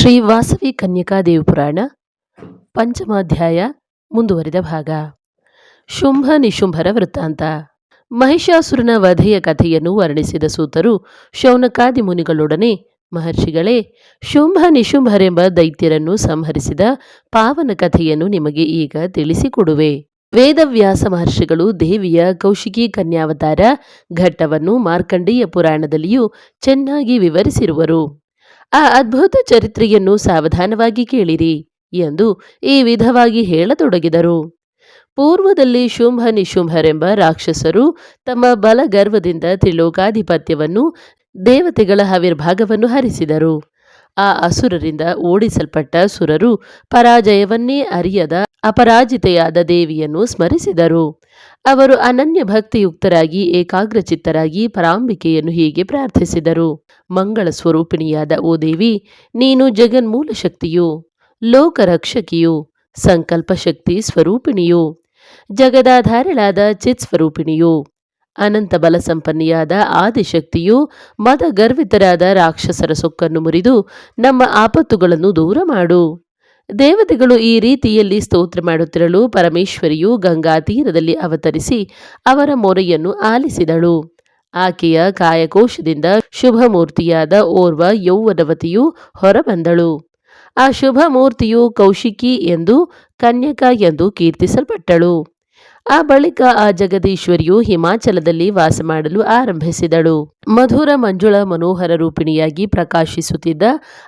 ಶ್ರೀ ವಾಸವಿ ಕನ್ಯಕಾ ದೇವಪುರಾಣ, ಪಂಚಮಾಧ್ಯಾಯ, ಮುಂದುವರಿದ ಭಾಗ. ಶುಂಭ ನಿಶುಂಭರ ವೃತ್ತಾಂತ. ಮಹಿಷಾಸುರನ ವಧೆಯ ಕಥೆಯನ್ನು ವರ್ಣಿಸಿದ ಸೂತರು ಶೌನಕಾದಿ ಮುನಿಗಳೊಡನೆ ಮಹರ್ಷಿಗಳೇ, ಶುಂಭ ನಿಶುಂಭರೆಂಬ ದೈತ್ಯರನ್ನು ಸಂಹರಿಸಿದ ಪಾವನ ಕಥೆಯನ್ನು ನಿಮಗೆ ಈಗ ತಿಳಿಸಿಕೊಡುವೆ. ವೇದವ್ಯಾಸ ಮಹರ್ಷಿಗಳು ದೇವಿಯ ಕೌಶಿಕಿ ಕನ್ಯಾವತಾರ ಘಟ್ಟವನ್ನು ಮಾರ್ಕಂಡೇಯ ಪುರಾಣದಲ್ಲಿಯೂ ಚೆನ್ನಾಗಿ ವಿವರಿಸಿರುವರು. ಆ ಅದ್ಭುತ ಚರಿತ್ರೆಯನ್ನು ಸಾವಧಾನವಾಗಿ ಕೇಳಿರಿ ಎಂದು ಈ ವಿಧವಾಗಿ ಹೇಳತೊಡಗಿದರು. ಪೂರ್ವದಲ್ಲಿ ಶುಂಭ ನಿಶುಂಭರೆಂಬ ರಾಕ್ಷಸರು ತಮ್ಮ ಬಲಗರ್ವದಿಂದ ತ್ರಿಲೋಕಾಧಿಪತ್ಯವನ್ನು ದೇವತೆಗಳ ಆವಿರ್ಭಾಗವನ್ನು ಹರಿಸಿದರು. ಆ ಅಸುರರಿಂದ ಓಡಿಸಲ್ಪಟ್ಟ ಸುರರು ಪರಾಜಯವನ್ನೇ ಅರಿಯದ ಅಪರಾಜಿತೆಯಾದ ದೇವಿಯನ್ನು ಸ್ಮರಿಸಿದರು. ಅವರು ಅನನ್ಯ ಭಕ್ತಿಯುಕ್ತರಾಗಿ ಏಕಾಗ್ರಚಿತ್ತರಾಗಿ ಪರಾಂಬಿಕೆಯನ್ನು ಹೀಗೆ ಪ್ರಾರ್ಥಿಸಿದರು. ಮಂಗಳ ಸ್ವರೂಪಿಣಿಯಾದ ಓ ದೇವಿ, ನೀನು ಜಗನ್ಮೂಲ ಶಕ್ತಿಯು, ಲೋಕರಕ್ಷಕಿಯು, ಸಂಕಲ್ಪ ಶಕ್ತಿ ಸ್ವರೂಪಿಣಿಯು, ಜಗದಾಧಾರಳಾದ ಚಿತ್ ಸ್ವರೂಪಿಣಿಯು ಅನಂತ ಬಲ ಸಂಪನ್ನಿಯಾದ ಆದಿಶಕ್ತಿಯು ಮದ ಗರ್ವಿತರಾದ ರಾಕ್ಷಸರ ಸೊಕ್ಕನ್ನು ಮುರಿದು ನಮ್ಮ ಆಪತ್ತುಗಳನ್ನು ದೂರ ಮಾಡು. ದೇವತೆಗಳು ಈ ರೀತಿಯಲ್ಲಿ ಸ್ತೋತ್ರ ಮಾಡುತ್ತಿರಲು ಪರಮೇಶ್ವರಿಯು ಗಂಗಾ ತೀರದಲ್ಲಿ ಅವತರಿಸಿ ಅವರ ಮೊರೆಯನ್ನು ಆಲಿಸಿದಳು. ಆಕೆಯ ಕಾಯಕೋಶದಿಂದ ಶುಭಮೂರ್ತಿಯಾದ ಓರ್ವ ಯೌವನವತಿಯು ಹೊರಬಂದಳು. ಆ ಶುಭ ಮೂರ್ತಿಯು ಕೌಶಿಕಿ ಎಂದು, ಕನ್ಯಕ ಎಂದು ಕೀರ್ತಿಸಲ್ಪಟ್ಟಳು. ಆ ಬಳಿಕ ಆ ಜಗದೀಶ್ವರಿಯು ಹಿಮಾಚಲದಲ್ಲಿ ವಾಸ ಮಾಡಲು ಆರಂಭಿಸಿದಳು. ಮಧುರ ಮಂಜುಳ ಮನೋಹರ ರೂಪಿಣಿಯಾಗಿ ಪ್ರಕಾಶಿಸುತ್ತಿದ್ದ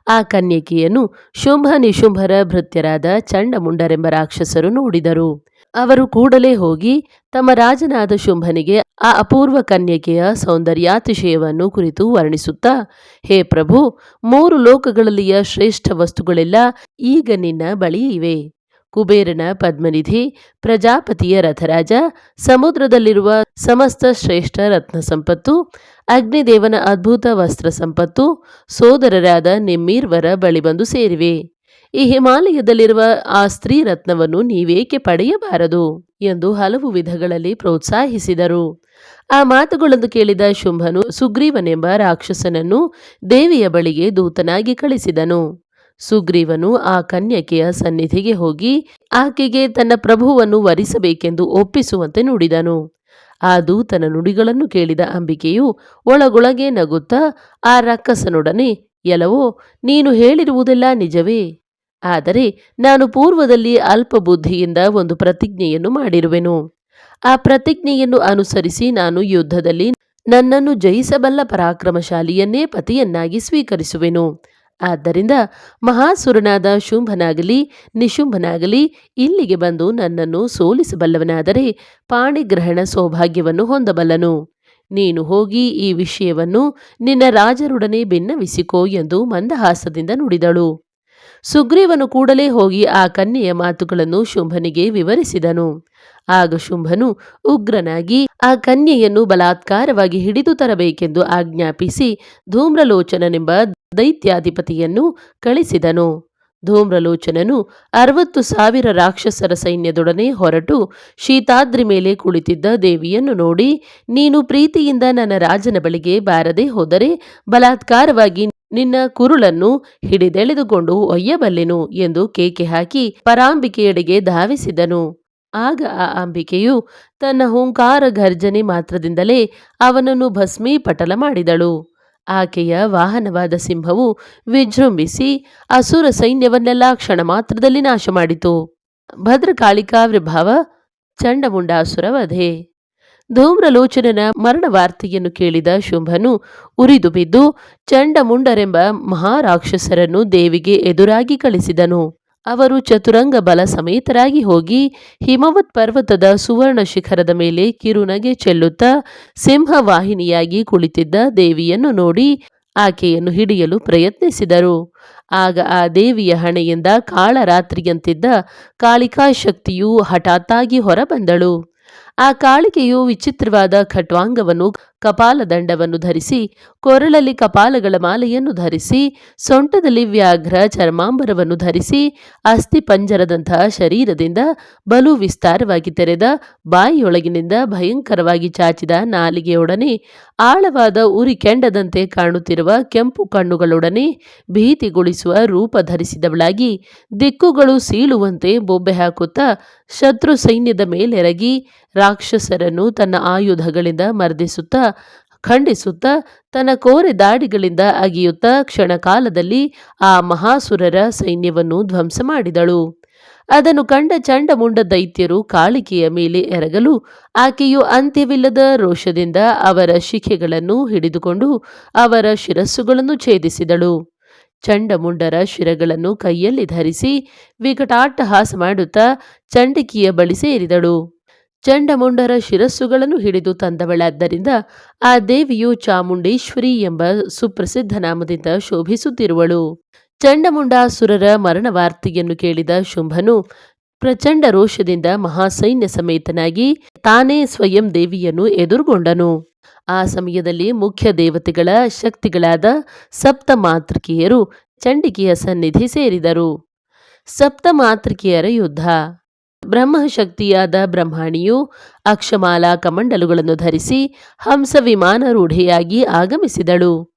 ಆ ಕನ್ಯಕೆಯನ್ನು ಶುಂಭ ನಿಶುಂಭರ ಭೃತ್ಯರಾದ ಚಂಡಮುಂಡರೆಂಬ ರಾಕ್ಷಸರು ನೋಡಿದರು. ಅವರು ಕೂಡಲೇ ಹೋಗಿ ತಮ್ಮ ರಾಜನಾದ ಶುಂಭನಿಗೆ ಆ ಅಪೂರ್ವ ಕನ್ಯಕೆಯ ಸೌಂದರ್ಯಾತಿಶಯವನ್ನು ಕುರಿತು ವರ್ಣಿಸುತ್ತಾ, ಹೇ ಪ್ರಭು, ಮೂರು ಲೋಕಗಳಲ್ಲಿಯ ಶ್ರೇಷ್ಠ ವಸ್ತುಗಳೆಲ್ಲ ಈಗ ನಿನ್ನ ಬಳಿ ಕುಬೇರನ ಪದ್ಮನಿಧಿ, ಪ್ರಜಾಪತಿಯ ರಥರಾಜ, ಸಮುದ್ರದಲ್ಲಿರುವ ಸಮಸ್ತ ಶ್ರೇಷ್ಠ ರತ್ನ ಸಂಪತ್ತು, ಅಗ್ನಿದೇವನ ಅದ್ಭುತ ವಸ್ತ್ರ ಸಂಪತ್ತು, ಸೋದರರಾದ ನಿಮ್ಮೀರ್ವರ ಬಳಿ ಬಂದು ಸೇರಿವೆ. ಈ ಹಿಮಾಲಯದಲ್ಲಿರುವ ಆ ಸ್ತ್ರೀ ರತ್ನವನ್ನು ನೀವೇಕೆ ಪಡೆಯಬಾರದು? ಎಂದು ಹಲವು ವಿಧಗಳಲ್ಲಿ ಪ್ರೋತ್ಸಾಹಿಸಿದರು. ಆ ಮಾತುಗಳನ್ನು ಕೇಳಿದ ಶುಂಭನು ಸುಗ್ರೀವನೆಂಬ ರಾಕ್ಷಸನನ್ನು ದೇವಿಯ ಬಳಿಗೆ ದೂತನಾಗಿ ಕಳಿಸಿದನು. ಸುಗ್ರೀವನು ಆ ಕನ್ಯಕೆಯ ಸನ್ನಿಧಿಗೆ ಹೋಗಿ ಆಕೆಗೆ ತನ್ನ ಪ್ರಭುವನ್ನು ವರಿಸಬೇಕೆಂದು ಒಪ್ಪಿಸುವಂತೆ ನುಡಿದನು. ಆ ದೂತನ ನುಡಿಗಳನ್ನು ಕೇಳಿದ ಅಂಬಿಕೆಯು ಒಳಗೊಳಗೆ ನಗುತ್ತಾ ಆ ರಕ್ಕಸನೊಡನೆ ಎಲವೋ ನೀನು ಹೇಳಿರುವುದೆಲ್ಲ ನಿಜವೇ? ಆದರೆ ನಾನು ಪೂರ್ವದಲ್ಲಿ ಅಲ್ಪ ಬುದ್ಧಿಯಿಂದ ಒಂದು ಪ್ರತಿಜ್ಞೆಯನ್ನು ಮಾಡಿರುವೆನು. ಆ ಪ್ರತಿಜ್ಞೆಯನ್ನು ಅನುಸರಿಸಿ ನಾನು ಯುದ್ಧದಲ್ಲಿ ನನ್ನನ್ನು ಜಯಿಸಬಲ್ಲ ಪರಾಕ್ರಮಶಾಲಿಯನ್ನೇ ಪತಿಯನ್ನಾಗಿ ಸ್ವೀಕರಿಸುವೆನು. ಆದ್ದರಿಂದ ಮಹಾಸುರನಾದ ಶುಂಭನಾಗಲಿ, ನಿಶುಂಭನಾಗಲಿ ಇಲ್ಲಿಗೆ ಬಂದು ನನ್ನನ್ನು ಸೋಲಿಸಬಲ್ಲವನಾದರೆ ಪಾಣಿಗ್ರಹಣ ಸೌಭಾಗ್ಯವನ್ನು ಹೊಂದಬಲ್ಲನು. ನೀನು ಹೋಗಿ ಈ ವಿಷಯವನ್ನು ನಿನ್ನ ರಾಜರೊಡನೆ ಭಿನ್ನವಿಸಿಕೋ ಎಂದು ಮಂದಹಾಸದಿಂದ ನುಡಿದಳು. ಸುಗ್ರೀವನು ಕೂಡಲೇ ಹೋಗಿ ಆ ಕನ್ಯೆಯ ಮಾತುಗಳನ್ನು ಶುಂಭನಿಗೆ ವಿವರಿಸಿದನು. ಆಗ ಶುಂಭನು ಉಗ್ರನಾಗಿ ಆ ಕನ್ಯೆಯನ್ನು ಬಲಾತ್ಕಾರವಾಗಿ ಹಿಡಿದು ತರಬೇಕೆಂದು ಆಜ್ಞಾಪಿಸಿ ಧೂಮ್ರಲೋಚನನೆಂಬ ದೈತ್ಯಾಧಿಪತಿಯನ್ನು ಕಳಿಸಿದನು. ಧೂಮ್ರಲೋಚನನು ಅರವತ್ತು ಸಾವಿರ ರಾಕ್ಷಸರ ಸೈನ್ಯದೊಡನೆ ಹೊರಟು ಶೀತಾದ್ರಿ ಮೇಲೆ ಕುಳಿತಿದ್ದ ದೇವಿಯನ್ನು ನೋಡಿ, ನೀನು ಪ್ರೀತಿಯಿಂದ ನನ್ನ ರಾಜನ ಬಳಿಗೆ ಬಾರದೆ ಹೋದರೆ ಬಲಾತ್ಕಾರವಾಗಿ ನಿನ್ನ ಕುರುಳನ್ನು ಹಿಡಿದೆಳೆದುಕೊಂಡು ಒಯ್ಯಬಲ್ಲೆನು ಎಂದು ಕೇಕೆ ಹಾಕಿ ಪರಾಂಬಿಕೆಯೆಡೆಗೆ ಧಾವಿಸಿದನು. ಆಗ ಆ ಅಂಬಿಕೆಯು ತನ್ನ ಹುಂಕಾರ ಗರ್ಜನೆ ಮಾತ್ರದಿಂದಲೇ ಅವನನ್ನು ಭಸ್ಮೀಪಟಲ ಮಾಡಿದಳು. ಆಕೆಯ ವಾಹನವಾದ ಸಿಂಹವು ವಿಜೃಂಭಿಸಿ ಅಸುರ ಸೈನ್ಯವನ್ನೆಲ್ಲ ಕ್ಷಣ ಮಾತ್ರದಲ್ಲಿ ನಾಶ ಮಾಡಿತು. ಭದ್ರಕಾಳಿಕಾ ವಿಭಾವ ಚಂಡಮುಂಡಾಸುರ ವಧೆ ಧೂಮ್ರಲೋಚನನ ಮರಣ ವಾರ್ತೆಯನ್ನು ಕೇಳಿದ ಶುಂಭನು ಉರಿದು ಬಿದ್ದು, ಚಂಡಮುಂಡರೆಂಬ ಮಹಾರಾಕ್ಷಸರನ್ನು ದೇವಿಗೆ ಎದುರಾಗಿ ಕಳಿಸಿದನು. ಅವರು ಚತುರಂಗ ಬಲ ಸಮೇತರಾಗಿ ಹೋಗಿ ಹಿಮವತ್ ಪರ್ವತದ ಸುವರ್ಣ ಶಿಖರದ ಮೇಲೆ ಕಿರುನಗೆ ಚೆಲ್ಲುತ್ತಾ ಸಿಂಹವಾಹಿನಿಯಾಗಿ ಕುಳಿತಿದ್ದ ದೇವಿಯನ್ನು ನೋಡಿ ಆಕೆಯನ್ನು ಹಿಡಿಯಲು ಪ್ರಯತ್ನಿಸಿದರು. ಆಗ ಆ ದೇವಿಯ ಹಣೆಯಿಂದ ಕಾಳರಾತ್ರಿಯಂತಿದ್ದ ಕಾಳಿಕಾ ಶಕ್ತಿಯು ಹಠಾತ್ತಾಗಿ ಹೊರಬಂದಳು. ಆ ಕಾಳಿಕೆಯು ವಿಚಿತ್ರವಾದ ಖಟ್ವಾಂಗವನ್ನು ಕಪಾಲದಂಡವನ್ನು ಧರಿಸಿ, ಕೊರಳಲ್ಲಿ ಕಪಾಲಗಳ ಮಾಲೆಯನ್ನು ಧರಿಸಿ, ಸೊಂಟದಲ್ಲಿ ವ್ಯಾಘ್ರ ಚರ್ಮಾಂಬರವನ್ನು ಧರಿಸಿ, ಅಸ್ಥಿ ಪಂಜರದಂತಹ ಶರೀರದಿಂದ ಬಲು ವಿಸ್ತಾರವಾಗಿ ತೆರೆದ, ಬಾಯಿಯೊಳಗಿನಿಂದ ಭಯಂಕರವಾಗಿ ಚಾಚಿದ ನಾಲಿಗೆಯೊಡನೆ, ಆಳವಾದ ಉರಿ ಕೆಂಡದಂತೆ ಕಾಣುತ್ತಿರುವ ಕೆಂಪು ಕಣ್ಣುಗಳೊಡನೆ ಭೀತಿಗೊಳಿಸುವ ರೂಪ ಧರಿಸಿದವಳಾಗಿ, ದಿಕ್ಕುಗಳು ಸೀಳುವಂತೆ ಬೊಬ್ಬೆ ಹಾಕುತ್ತಾ ಶತ್ರು ಸೈನ್ಯದ ಮೇಲೆರಗಿ ರಾಕ್ಷಸರನ್ನು ತನ್ನ ಆಯುಧಗಳಿಂದ ಮರ್ದಿಸುತ್ತಾ, ಖಂಡಿಸುತ್ತಾ, ತನ್ನ ಕೋರೆ ದಾಡಿಗಳಿಂದ ಅಗಿಯುತ್ತಾ ಕ್ಷಣಕಾಲದಲ್ಲಿ ಆ ಮಹಾಸುರರ ಸೈನ್ಯವನ್ನು ಧ್ವಂಸ ಮಾಡಿದಳು. ಅದನ್ನು ಕಂಡ ಚಂಡಮುಂಡ ದೈತ್ಯರು ಕಾಳಿಕೆಯ ಮೇಲೆ ಎರಗಲು ಆಕೆಯು ಅಂತ್ಯವಿಲ್ಲದ ರೋಷದಿಂದ ಅವರ ಶಿಖೆಗಳನ್ನು ಹಿಡಿದುಕೊಂಡು ಅವರ ಶಿರಸ್ಸುಗಳನ್ನು ಛೇದಿಸಿದಳು. ಚಂಡಮುಂಡರ ಶಿರಗಳನ್ನು ಕೈಯಲ್ಲಿ ಧರಿಸಿ ವಿಕಟಾಟ್ಟಹಾಸ ಮಾಡುತ್ತಾ ಚಂಡಿಕೆಯ ಬಳಿ ಸೇರಿದಳು. ಚಂಡಮುಂಡರ ಶಿರಸ್ಸುಗಳನ್ನು ಹಿಡಿದು ತಂದವಳಾದ್ದರಿಂದ ಆ ದೇವಿಯು ಚಾಮುಂಡೇಶ್ವರಿ ಎಂಬ ಸುಪ್ರಸಿದ್ಧ ನಾಮದಿಂದ ಶೋಭಿಸುತ್ತಿರುವಳು. ಚಂಡಮುಂಡಾಸುರರ ಮರಣ ವಾರ್ತೆಯನ್ನು ಕೇಳಿದ ಶುಂಭನು ಪ್ರಚಂಡ ರೋಷದಿಂದ ಮಹಾಸೈನ್ಯ ಸಮೇತನಾಗಿ ತಾನೇ ಸ್ವಯಂ ದೇವಿಯನ್ನು ಎದುರುಗೊಂಡನು. ಆ ಸಮಯದಲ್ಲಿ ಮುಖ್ಯ ದೇವತೆಗಳ ಶಕ್ತಿಗಳಾದ ಸಪ್ತ ಮಾತೃಕಿಯರು ಚಂಡಿಕೆಯ ಸನ್ನಿಧಿ ಸೇರಿದರು. ಸಪ್ತ ಮಾತೃಕಿಯರ ಯುದ್ಧ. ಬ್ರಹ್ಮಶಕ್ತಿಯಾದ ಬ್ರಹ್ಮಾಣಿಯು ಅಕ್ಷಮಾಲಾ ಕಮಂಡಲುಗಳನ್ನು ಧರಿಸಿ ಹಂಸ ವಿಮಾನರೂಢೆಯಾಗಿ ಆಗಮಿಸಿದಳು.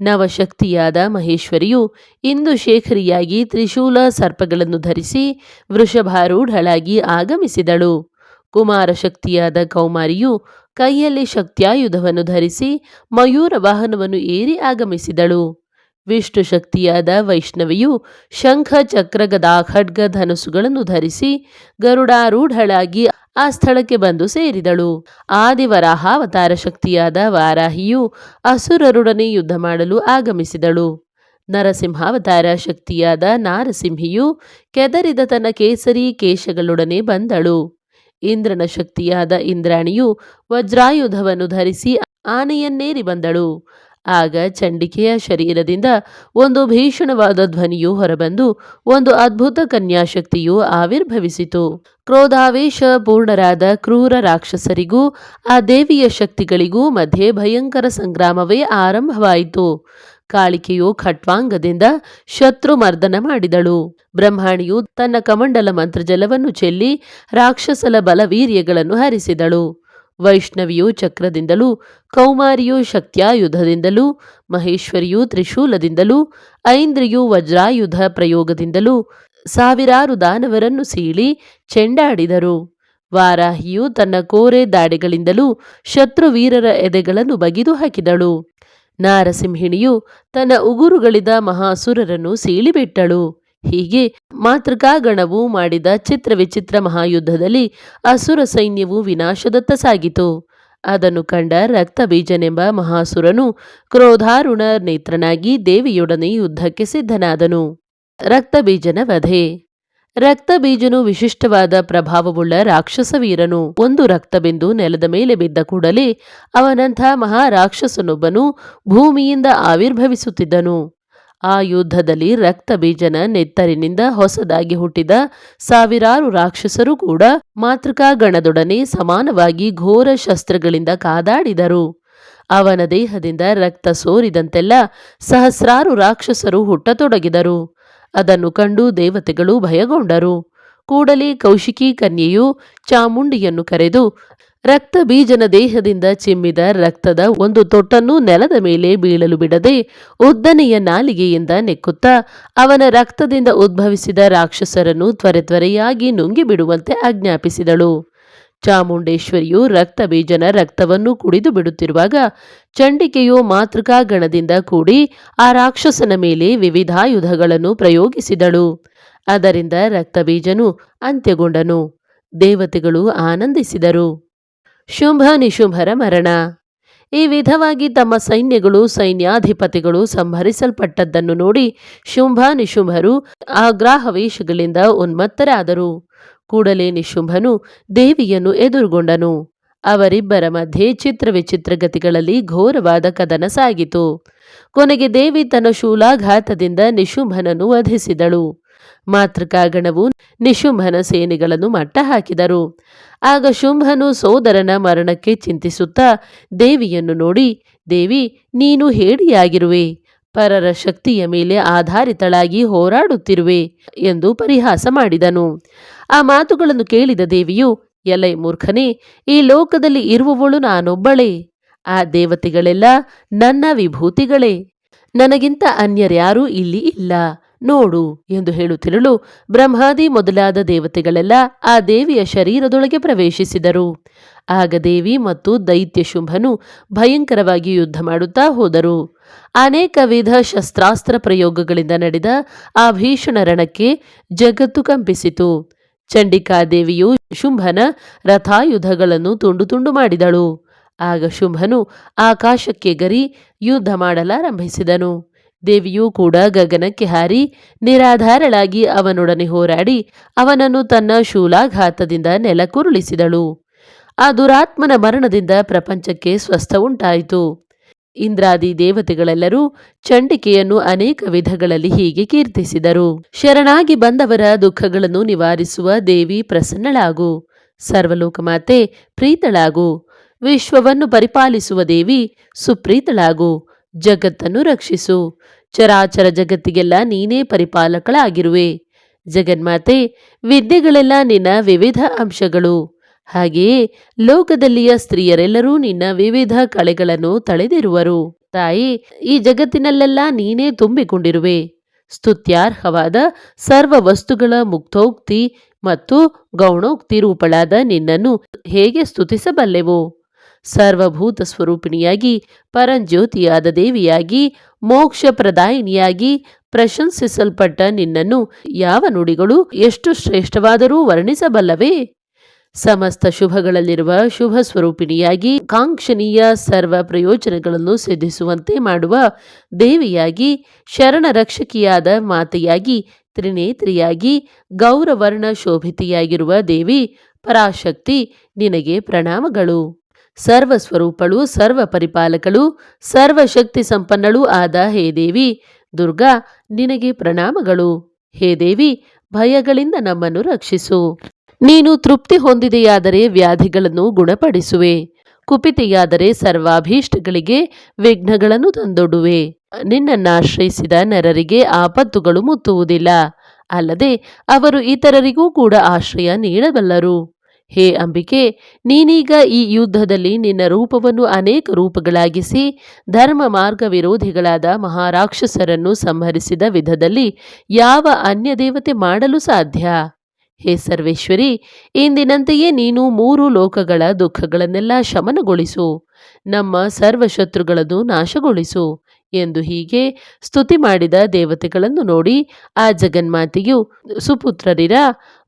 ನವಶಕ್ತಿಯಾದ ಮಹೇಶ್ವರಿಯು ಇಂದು ಶೇಖರಿಯಾಗಿ ತ್ರಿಶೂಲ ಸರ್ಪಗಳನ್ನು ಧರಿಸಿ ವೃಷಭಾರೂಢಳಾಗಿ ಆಗಮಿಸಿದಳು. ಕುಮಾರಶಕ್ತಿಯಾದ ಕೌಮಾರಿಯು ಕೈಯಲ್ಲಿ ಶಕ್ತ್ಯಾಯುಧವನ್ನು ಧರಿಸಿ ಮಯೂರ ವಾಹನವನ್ನು ಏರಿ ಆಗಮಿಸಿದಳು. ವಿಷ್ಣು ಶಕ್ತಿಯಾದ ವೈಷ್ಣವಿಯು ಶಂಖ, ಚಕ್ರ ಗದಾ ಖಡ್ಗ ಧನಸ್ಸುಗಳನ್ನು ಧರಿಸಿ ಗರುಡಾರೂಢಳಾಗಿ ಆ ಸ್ಥಳಕ್ಕೆ ಬಂದು ಸೇರಿದಳು. ಆದಿವರಾಹಾವತಾರ ಶಕ್ತಿಯಾದ ವಾರಾಹಿಯು ಅಸುರರೊಡನೆ ಯುದ್ಧ ಮಾಡಲು ಆಗಮಿಸಿದಳು. ನರಸಿಂಹಾವತಾರ ಶಕ್ತಿಯಾದ ನಾರಸಿಂಹಿಯು ಕೆದರಿದ ತನ್ನ ಕೇಸರಿ ಕೇಶಗಳೊಡನೆ ಬಂದಳು. ಇಂದ್ರನ ಶಕ್ತಿಯಾದ ಇಂದ್ರಾಣಿಯು ವಜ್ರಾಯುಧವನ್ನು ಧರಿಸಿ ಆನೆಯನ್ನೇರಿ ಬಂದಳು. ಆಗ ಚಂಡಿಕೆಯ ಶರೀರದಿಂದ ಒಂದು ಭೀಷಣವಾದ ಧ್ವನಿಯು ಹೊರಬಂದು ಒಂದು ಅದ್ಭುತ ಕನ್ಯಾಶಕ್ತಿಯು ಆವಿರ್ಭವಿಸಿತು. ಕ್ರೋಧಾವೇಶ ಪೂರ್ಣರಾದ ಕ್ರೂರ ರಾಕ್ಷಸರಿಗೂ, ಆ ದೇವಿಯ ಶಕ್ತಿಗಳಿಗೂ ಮಧ್ಯೆ ಭಯಂಕರ ಸಂಗ್ರಾಮವೇ ಆರಂಭವಾಯಿತು. ಕಾಳಿಕೆಯು ಖಟ್ವಾಂಗದಿಂದ ಶತ್ರು ಮರ್ದನ ಮಾಡಿದಳು. ಬ್ರಹ್ಮಾಣಿಯು ತನ್ನ ಕಮಂಡಲ ಮಂತ್ರಜಲವನ್ನು ಚೆಲ್ಲಿ ರಾಕ್ಷಸಲ ಬಲವೀರ್ಯಗಳನ್ನು ಹರಿಸಿದಳು. ವೈಷ್ಣವಿಯು ಚಕ್ರದಿಂದಲೂ, ಕೌಮಾರಿಯು ಶಕ್ತ್ಯಾಯುಧದಿಂದಲೂ, ಮಹೇಶ್ವರಿಯು ತ್ರಿಶೂಲದಿಂದಲೂ, ಐಂದ್ರಿಯು ವಜ್ರಾಯುಧ ಪ್ರಯೋಗದಿಂದಲೂ ಸಾವಿರಾರು ದಾನವರನ್ನು ಸೀಳಿ ಚೆಂಡಾಡಿದರು. ವಾರಾಹಿಯು ತನ್ನ ಕೋರೆ ದಾಡೆಗಳಿಂದಲೂ ಶತ್ರುವೀರರ ಎದೆಗಳನ್ನು ಬಗಿದು ಹಾಕಿದಳು. ನಾರಸಿಂಹಿಣಿಯು ತನ್ನ ಉಗುರುಗಳಿದ ಮಹಾಸುರರನ್ನು ಸೀಳಿಬಿಟ್ಟಳು. ಹೀಗೆ ಮಾತೃಕಾಗಣವು ಮಾಡಿದ ಚಿತ್ರ ವಿಚಿತ್ರ ಮಹಾಯುದ್ಧದಲ್ಲಿ ಅಸುರ ಸೈನ್ಯವು ವಿನಾಶದತ್ತ ಸಾಗಿತು. ಅದನ್ನು ಕಂಡ ರಕ್ತಬೀಜನೆಂಬ ಮಹಾಸುರನು ಕ್ರೋಧಾರುಣ ನೇತ್ರನಾಗಿ ದೇವಿಯೊಡನೆ ಯುದ್ಧಕ್ಕೆ ಸಿದ್ಧನಾದನು. ರಕ್ತಬೀಜನ ವಧೆ. ರಕ್ತಬೀಜನು ವಿಶಿಷ್ಟವಾದ ಪ್ರಭಾವವುಳ್ಳ ರಾಕ್ಷಸ ವೀರನು. ಒಂದು ರಕ್ತಬಿಂದು ನೆಲದ ಮೇಲೆ ಬಿದ್ದ ಕೂಡಲೇ ಅವನಂಥ ಮಹಾರಾಕ್ಷಸನೊಬ್ಬನು ಭೂಮಿಯಿಂದ ಆವಿರ್ಭವಿಸುತ್ತಿದ್ದನು. ಆ ಯುದ್ಧದಲ್ಲಿ ರಕ್ತಬೀಜನ ನೆತ್ತರಿನಿಂದ ಹೊಸದಾಗಿ ಹುಟ್ಟಿದ ಸಾವಿರಾರು ರಾಕ್ಷಸರು ಕೂಡ ಮಾತೃಕಾಗಣದೊಡನೆ ಸಮಾನವಾಗಿ ಘೋರ ಶಸ್ತ್ರಗಳಿಂದ ಕಾದಾಡಿದರು. ಅವನ ದೇಹದಿಂದ ರಕ್ತ ಸೋರಿದಂತೆಲ್ಲ ಸಹಸ್ರಾರು ರಾಕ್ಷಸರು ಹುಟ್ಟತೊಡಗಿದರು. ಅದನ್ನು ಕಂಡು ದೇವತೆಗಳು ಭಯಗೊಂಡರು. ಕೂಡಲೇ ಕೌಶಿಕಿ ಕನ್ಯೆಯು ಚಾಮುಂಡಿಯನ್ನು ಕರೆದು ರಕ್ತ ಬೀಜನ ದೇಹದಿಂದ ಚಿಮ್ಮಿದ ರಕ್ತದ ಒಂದು ತೊಟ್ಟನ್ನು ನೆಲದ ಮೇಲೆ ಬೀಳಲು ಬಿಡದೆ ಉದ್ದನೆಯ ನಾಲಿಗೆಯಿಂದ ನೆಕ್ಕುತ್ತಾ ಅವನ ರಕ್ತದಿಂದ ಉದ್ಭವಿಸಿದ ರಾಕ್ಷಸರನ್ನು ತ್ವರೆ ತ್ವರೆಯಾಗಿ ನುಂಗಿಬಿಡುವಂತೆ ಆಜ್ಞಾಪಿಸಿದಳು. ಚಾಮುಂಡೇಶ್ವರಿಯು ರಕ್ತ ಬೀಜನ ರಕ್ತವನ್ನು ಕುಡಿದು ಬಿಡುತ್ತಿರುವಾಗ ಚಂಡಿಕೆಯು ಮಾತೃಕಾಗಣದಿಂದ ಕೂಡಿ ಆ ರಾಕ್ಷಸನ ಮೇಲೆ ವಿವಿಧಾಯುಧಗಳನ್ನು ಪ್ರಯೋಗಿಸಿದಳು. ಅದರಿಂದ ರಕ್ತಬೀಜನು ಅಂತ್ಯಗೊಂಡನು. ದೇವತೆಗಳು ಆನಂದಿಸಿದರು. ಶುಂಭ ನಿಶುಂಭರ ಮರಣ. ಈ ವಿಧವಾಗಿ ತಮ್ಮ ಸೈನ್ಯಗಳು, ಸೈನ್ಯಾಧಿಪತಿಗಳು ಸಂಹರಿಸಲ್ಪಟ್ಟದ್ದನ್ನು ನೋಡಿ ಶುಂಭ ನಿಶುಂಭರು ಆಗ್ರಾಹವೇಶಗಳಿಂದ ಉನ್ಮತ್ತರಾದರು. ಕೂಡಲೇ ನಿಶುಂಭನು ದೇವಿಯನ್ನು ಎದುರುಗೊಂಡನು. ಅವರಿಬ್ಬರ ಮಧ್ಯೆ ಚಿತ್ರ ವಿಚಿತ್ರ ಗತಿಗಳಲ್ಲಿ ಘೋರವಾದ ಕದನ ಸಾಗಿತು. ಕೊನೆಗೆ ದೇವಿ ತನ್ನ ಶೂಲಾಘಾತದಿಂದ ನಿಶುಂಭನನ್ನು ವಧಿಸಿದಳು. ಮಾತೃಕಾಗಣವು ನಿಶುಂಭನ ಸೇನೆಗಳನ್ನು ಮಟ್ಟ ಹಾಕಿದರು ಆಗ ಶುಂಭನು ಸೋದರನ ಮರಣಕ್ಕೆ ಚಿಂತಿಸುತ್ತಾ ದೇವಿಯನ್ನು ನೋಡಿ, ದೇವಿ, ನೀನು ಹೇಡಿಯಾಗಿರುವೆ. ಪರರ ಶಕ್ತಿಯ ಮೇಲೆ ಆಧಾರಿತಳಾಗಿ ಹೋರಾಡುತ್ತಿರುವೆ ಎಂದು ಪರಿಹಾಸ ಮಾಡಿದನು. ಆ ಮಾತುಗಳನ್ನು ಕೇಳಿದ ದೇವಿಯು, ಎಲೈ ಮೂರ್ಖನೇ, ಈ ಲೋಕದಲ್ಲಿ ಇರುವವಳು ನಾನೊಬ್ಬಳೇ. ಆ ದೇವತೆಗಳೆಲ್ಲ ನನ್ನ ವಿಭೂತಿಗಳೇ. ನನಗಿಂತ ಅನ್ಯರ್ಯಾರೂ ಇಲ್ಲಿ ಇಲ್ಲ. ನೋಡು ಎಂದು ಹೇಳುತ್ತಿರಲು ಬ್ರಹ್ಮಾದಿ ಮೊದಲಾದ ದೇವತೆಗಳೆಲ್ಲ ಆ ದೇವಿಯ ಶರೀರದೊಳಗೆ ಪ್ರವೇಶಿಸಿದರು. ಆಗ ದೇವಿ ಮತ್ತು ದೈತ್ಯ ಶುಂಭನು ಭಯಂಕರವಾಗಿ ಯುದ್ಧ ಮಾಡುತ್ತಾ ಹೋದರು. ಅನೇಕ ವಿಧ ಶಸ್ತ್ರಾಸ್ತ್ರ ಪ್ರಯೋಗಗಳಿಂದ ನಡೆದ ಆ ಭೀಷಣ ರಣಕ್ಕೆ ಜಗತ್ತು ಕಂಪಿಸಿತು. ಚಂಡಿಕಾದೇವಿಯು ಶುಂಭನ ರಥಾಯುಧಗಳನ್ನು ತುಂಡು ತುಂಡು ಮಾಡಿದಳು. ಆಗ ಶುಂಭನು ಆಕಾಶಕ್ಕೆ ಗರಿ ಯುದ್ಧ ಮಾಡಲಾರಂಭಿಸಿದನು. ದೇವಿಯೂ ಕೂಡ ಗಗನಕ್ಕೆ ಹಾರಿ ನಿರಾಧಾರಳಾಗಿ ಅವನೊಡನೆ ಹೋರಾಡಿ ಅವನನ್ನು ತನ್ನ ಶೂಲಾಘಾತದಿಂದ ನೆಲಕುರುಳಿಸಿದಳು. ಆ ದುರಾತ್ಮನ ಮರಣದಿಂದ ಪ್ರಪಂಚಕ್ಕೆ ಸ್ವಸ್ಥ ಉಂಟಾಯಿತು. ಇಂದ್ರಾದಿ ದೇವತೆಗಳೆಲ್ಲರೂ ಚಂಡಿಕೆಯನ್ನು ಅನೇಕ ವಿಧಗಳಲ್ಲಿ ಹೀಗೆ ಕೀರ್ತಿಸಿದರು. ಶರಣಾಗಿ ಬಂದವರ ದುಃಖಗಳನ್ನು ನಿವಾರಿಸುವ ದೇವಿ ಪ್ರಸನ್ನಳಾಗು. ಸರ್ವಲೋಕಮಾತೆ ಪ್ರೀತಳಾಗು. ವಿಶ್ವವನ್ನು ಪರಿಪಾಲಿಸುವ ದೇವಿ ಸುಪ್ರೀತಳಾಗು. ಜಗತ್ತನ್ನು ರಕ್ಷಿಸು. ಚರಾಚರ ಜಗತ್ತಿಗೆಲ್ಲ ನೀನೇ ಪರಿಪಾಲಕಳಾಗಿರುವೆ. ಜಗನ್ಮಾತೆ, ವಿದ್ಯೆಗಳೆಲ್ಲ ನಿನ್ನ ವಿವಿಧ ಅಂಶಗಳು. ಹಾಗೆಯೇ ಲೋಕದಲ್ಲಿಯ ಸ್ತ್ರೀಯರೆಲ್ಲರೂ ನಿನ್ನ ವಿವಿಧ ಕಳೆಗಳನ್ನು ತಳೆದಿರುವರು. ತಾಯಿ, ಈ ಜಗತ್ತಿನಲ್ಲೆಲ್ಲ ನೀನೇ ತುಂಬಿಕೊಂಡಿರುವೆ. ಸ್ತುತ್ಯಾರ್ಹವಾದ ಸರ್ವ ವಸ್ತುಗಳ ಮುಕ್ತೋಕ್ತಿ ಮತ್ತು ಗೌಣೋಕ್ತಿ ರೂಪಳಾದ ನಿನ್ನನ್ನು ಹೇಗೆ ಸ್ತುತಿಸಬಲ್ಲೆವು? ಸರ್ವಭೂತ ಸ್ವರೂಪಿಣಿಯಾಗಿ, ಪರಂಜ್ಯೋತಿಯಾದ ದೇವಿಯಾಗಿ ಮೋಕ್ಷ ಪ್ರದಾಯಿನಿಯಾಗಿ ಪ್ರಶಂಸಿಸಲ್ಪಟ್ಟ ನಿನ್ನನ್ನು ಯಾವ ನುಡಿಗಳು ಎಷ್ಟು ಶ್ರೇಷ್ಠವಾದರೂ ವರ್ಣಿಸಬಲ್ಲವೇ? ಸಮಸ್ತ ಶುಭಗಳಲ್ಲಿರುವ ಶುಭ ಸ್ವರೂಪಿಣಿಯಾಗಿ ಕಾಂಕ್ಷಣೀಯ ಸರ್ವ ಪ್ರಯೋಜನಗಳನ್ನು ಸಿದ್ಧಿಸುವಂತೆ ಮಾಡುವ ದೇವಿಯಾಗಿ ಶರಣ ರಕ್ಷಕಿಯಾದ ಮಾತೆಯಾಗಿ, ತ್ರಿನೇತ್ರಿಯಾಗಿ, ಗೌರವರ್ಣ ಶೋಭಿತಿಯಾಗಿರುವ ದೇವಿ, ಪರಾಶಕ್ತಿ ನಿನಗೆ ಪ್ರಣಾಮಗಳು. ಸರ್ವ ಸ್ವರೂಪಳು, ಸರ್ವ ಪರಿಪಾಲಕಳು ಸರ್ವಶಕ್ತಿ ಸಂಪನ್ನಳೂ ಆದ ಹೇ ದೇವಿ, ದುರ್ಗಾ, ನಿನಗೆ ಪ್ರಣಾಮಗಳು. ಹೇ ದೇವಿ, ಭಯಗಳಿಂದ ನಮ್ಮನ್ನು ರಕ್ಷಿಸು. ನೀನು ತೃಪ್ತಿ ಹೊಂದಿದೆಯಾದರೆ ವ್ಯಾಧಿಗಳನ್ನು ಗುಣಪಡಿಸುವೆ. ಕುಪಿತೆಯಾದರೆ ಸರ್ವಾಭೀಷ್ಟಗಳಿಗೆ ವಿಘ್ನಗಳನ್ನು ತಂದೊಡುವೆ ನಿನ್ನನ್ನಾಶ್ರಯಿಸಿದ ನರರಿಗೆ ಆಪತ್ತುಗಳು ಮುತ್ತುವುದಿಲ್ಲ. ಅಲ್ಲದೆ ಅವರು ಇತರರಿಗೂ ಕೂಡ ಆಶ್ರಯ ನೀಡಬಲ್ಲರು. ಹೇ ಅಂಬಿಕೆ, ನೀನೀಗ ಈ ಯುದ್ಧದಲ್ಲಿ ನಿನ್ನ ರೂಪವನ್ನು ಅನೇಕ ರೂಪಗಳಾಗಿಸಿ, ಧರ್ಮ ಮಾರ್ಗ ವಿರೋಧಿಗಳಾದ ಮಹಾರಾಕ್ಷಸರನ್ನು ಸಂಹರಿಸಿದ ವಿಧದಲ್ಲಿ ಯಾವ ಅನ್ಯ ದೇವತೆ ಮಾಡಲು ಸಾಧ್ಯ? ಹೇ ಸರ್ವೇಶ್ವರಿ, ಇಂದಿನಂತೆಯೇ ನೀನು ಮೂರು ಲೋಕಗಳ ದುಃಖಗಳನ್ನೆಲ್ಲ ಶಮನಗೊಳಿಸು, ನಮ್ಮ ಸರ್ವಶತ್ರುಗಳನ್ನು ನಾಶಗೊಳಿಸು. ಎಂದು ಹೀಗೆ ಸ್ತುತಿ ಮಾಡಿದ ದೇವತೆಗಳನ್ನು ನೋಡಿ ಆ ಜಗನ್ಮಾತೆಯು ಸುಪುತ್ರರಿರ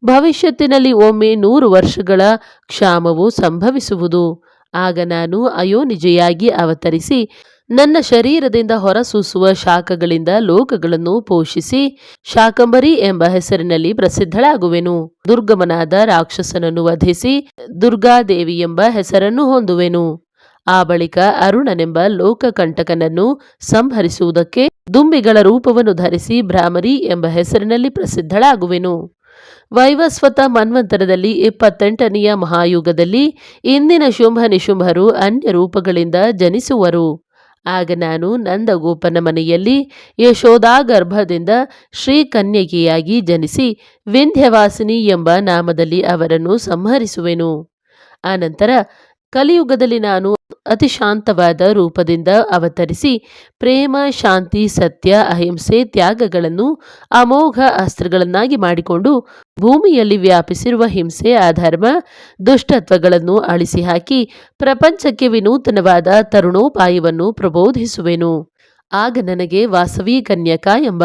ಭವಿಷ್ಯತ್ತಿನಲ್ಲಿ ಒಮ್ಮೆ ನೂರು ವರ್ಷಗಳ ಕ್ಷಾಮವು ಸಂಭವಿಸುವುದು. ಆಗ ನಾನು ಅಯೋನಿಜೆಯಾಗಿ ಅವತರಿಸಿ ನನ್ನ ಶರೀರದಿಂದ ಹೊರಸೂಸುವ ಶಾಖಗಳಿಂದ ಲೋಕಗಳನ್ನು ಪೋಷಿಸಿ ಶಾಕಂಬರಿ ಎಂಬ ಹೆಸರಿನಲ್ಲಿ ಪ್ರಸಿದ್ಧಳಾಗುವೆನು. ದುರ್ಗಮನಾದ ರಾಕ್ಷಸನನ್ನು ವಧಿಸಿ ದುರ್ಗಾದೇವಿ ಎಂಬ ಹೆಸರನ್ನು ಹೊಂದುವೆನು. ಆ ಬಳಿಕ ಅರುಣನೆಂಬ ಲೋಕಕಂಟಕನನ್ನು ಸಂಹರಿಸುವುದಕ್ಕೆ ದುಂಬಿಗಳ ರೂಪವನ್ನು ಧರಿಸಿ ಭ್ರಾಮರಿ ಎಂಬ ಹೆಸರಿನಲ್ಲಿ ಪ್ರಸಿದ್ಧಳಾಗುವೆನು. ವೈವಸ್ವತ ಮನ್ವಂತರದಲ್ಲಿ ಇಪ್ಪತ್ತೆಂಟನೆಯ ಮಹಾಯುಗದಲ್ಲಿ ಇಂದಿನ ಶುಂಭ ನಿಶುಂಭರು ಅನ್ಯ ರೂಪಗಳಿಂದ ಜನಿಸುವರು. ಆಗ ನಾನು ನಂದಗೋಪನ ಮನೆಯಲ್ಲಿ ಯಶೋದಾ ಗರ್ಭದಿಂದ ಶ್ರೀಕನ್ಯಕೆಯಾಗಿ ಜನಿಸಿ ವಿಂಧ್ಯವಾಸಿನಿ ಎಂಬ ನಾಮದಲ್ಲಿ ಅವರನ್ನು ಸಂಹರಿಸುವೆನು. ಆನಂತರ ಕಲಿಯುಗದಲ್ಲಿ ನಾನು ಅತಿ ಶಾಂತವಾದ ರೂಪದಿಂದ ಅವತರಿಸಿ ಪ್ರೇಮ, ಶಾಂತಿ, ಸತ್ಯ, ಅಹಿಂಸೆ ತ್ಯಾಗಗಳನ್ನು ಅಮೋಘ ಅಸ್ತ್ರಗಳನ್ನಾಗಿ ಮಾಡಿಕೊಂಡು ಭೂಮಿಯಲ್ಲಿ ವ್ಯಾಪಿಸಿರುವ ಹಿಂಸೆ, ಅಧರ್ಮ, ದುಷ್ಟತ್ವಗಳನ್ನು ಅಳಿಸಿ ಹಾಕಿ ಪ್ರಪಂಚಕ್ಕೆ ವಿನೂತನವಾದ ತರುಣೋಪಾಯವನ್ನು ಪ್ರಬೋಧಿಸುವೆನು. ಆಗ ನನಗೆ ವಾಸವಿ ಕನ್ಯಕ ಎಂಬ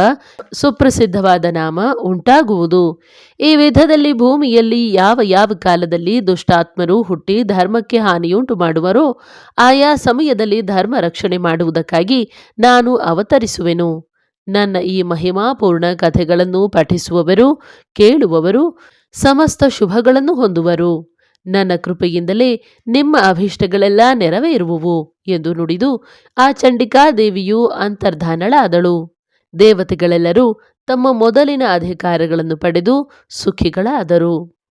ಸುಪ್ರಸಿದ್ಧವಾದ ನಾಮ ಉಂಟಾಗುವುದು. ಈ ವಿಧದಲ್ಲಿ ಭೂಮಿಯಲ್ಲಿ ಯಾವ ಯಾವ ಕಾಲದಲ್ಲಿ ದುಷ್ಟಾತ್ಮರು ಹುಟ್ಟಿ ಧರ್ಮಕ್ಕೆ ಹಾನಿಯುಂಟು ಮಾಡುವರೋ, ಆಯಾ ಸಮಯದಲ್ಲಿ ಧರ್ಮ ರಕ್ಷಣೆ ಮಾಡುವುದಕ್ಕಾಗಿ ನಾನು ಅವತರಿಸುವೆನು. ನನ್ನ ಈ ಮಹಿಮಾಪೂರ್ಣ ಕಥೆಗಳನ್ನು ಪಠಿಸುವವರು, ಕೇಳುವವರು, ಸಮಸ್ತ ಶುಭಗಳನ್ನು ಹೊಂದುವರು. ನನ್ನ ಕೃಪೆಯಿಂದಲೇ ನಿಮ್ಮ ಅಭೀಷ್ಟಗಳೆಲ್ಲ ನೆರವೇರುವುವು ಎಂದು ನುಡಿದು ಆ ಚಂಡಿಕಾ ದೇವಿಯು ಅಂತರ್ಧಾನಳಾದಳು. ದೇವತೆಗಳೆಲ್ಲರೂ ತಮ್ಮ ಮೊದಲಿನ ಅಧಿಕಾರಗಳನ್ನು ಪಡೆದು ಸುಖಿಗಳಾದರು.